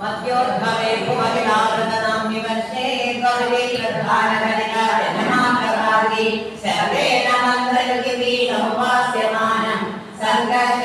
మధ్యోద్భవే భువగిలావృతనం నివర్షే గౌరీ ప్రధాన గణికాయ నమాగ్రహాది survey నమంత్రయుగి వీణముపాస్యమానం సంఘర్ష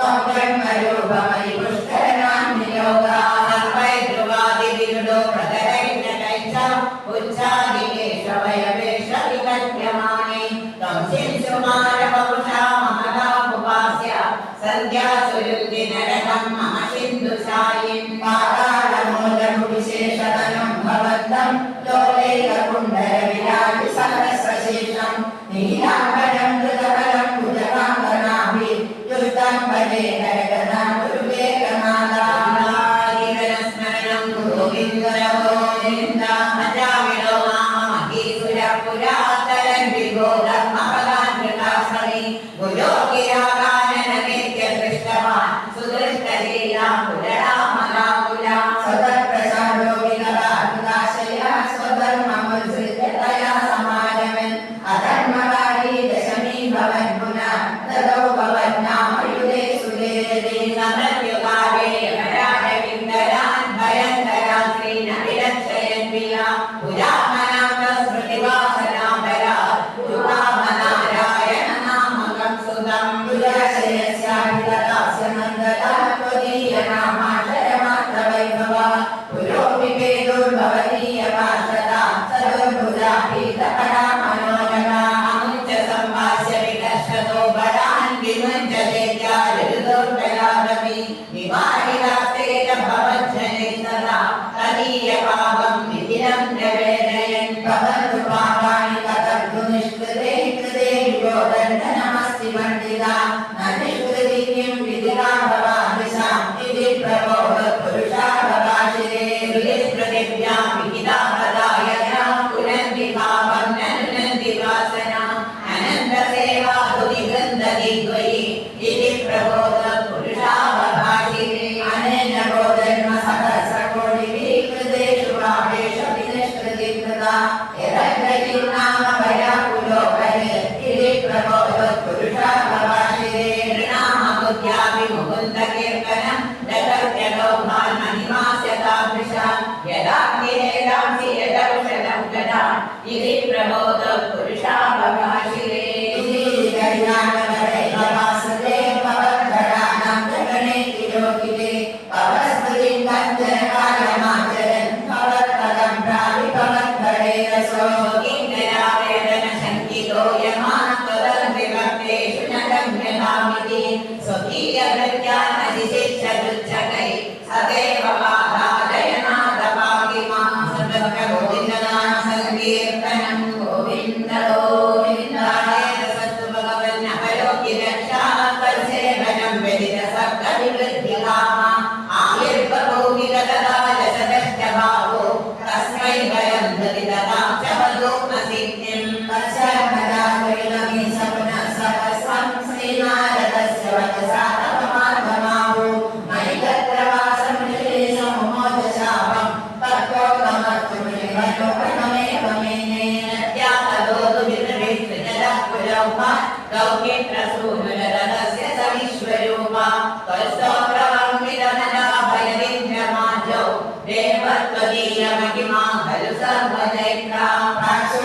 തവൻ മരൂപമതി പുഷ്കര Amen. यदा इति प्रबोधपुरुषा भव in that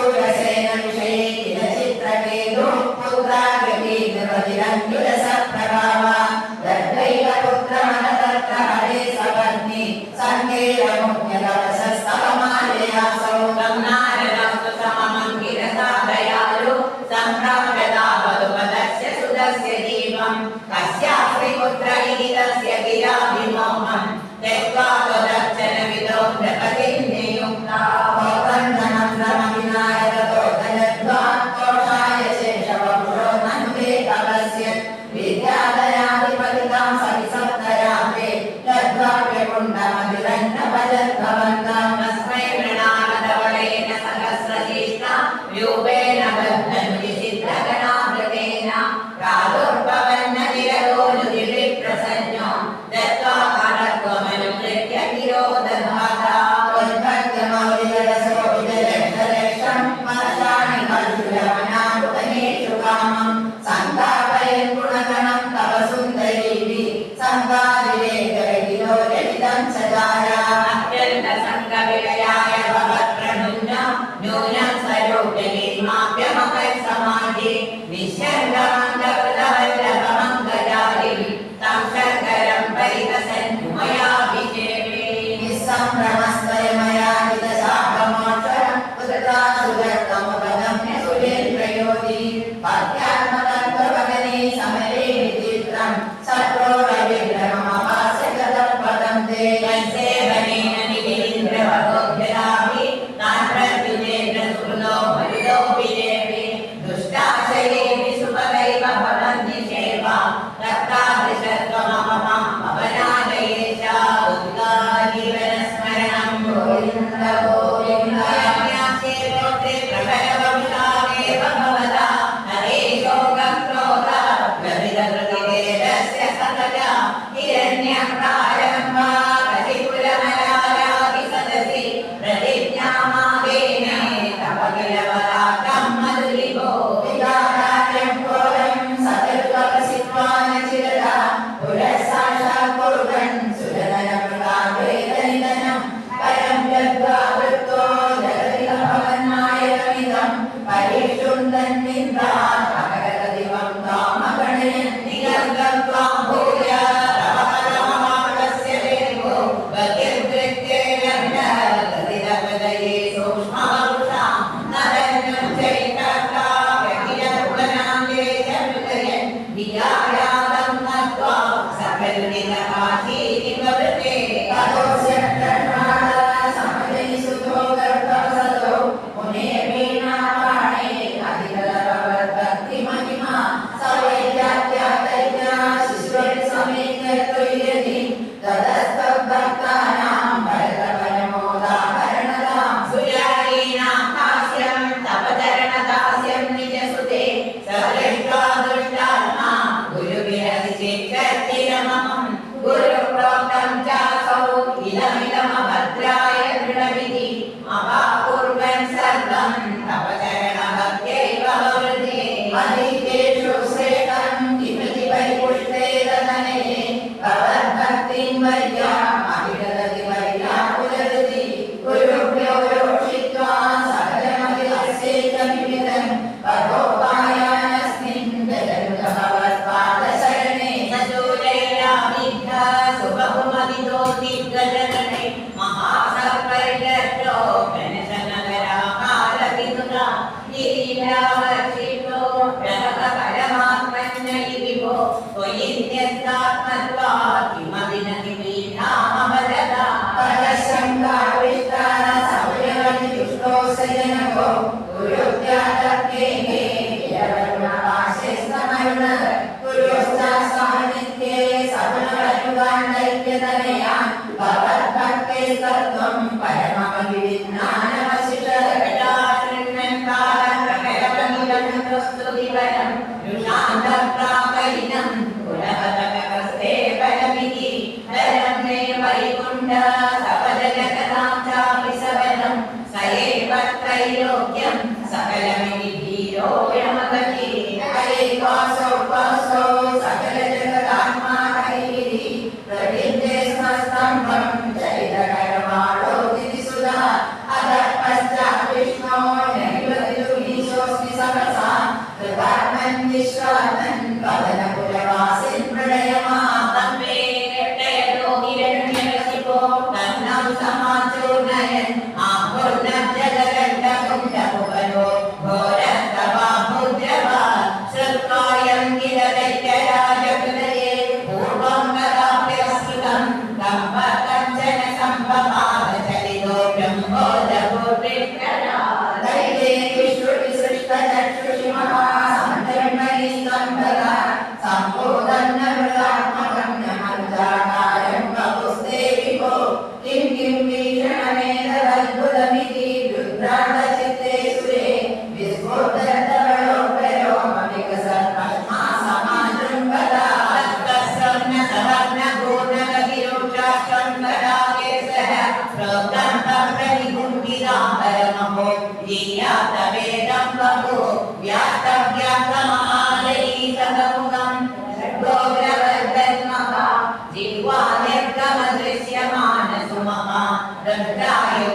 Lord, I say, 当长大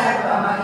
સાહેબ તમારે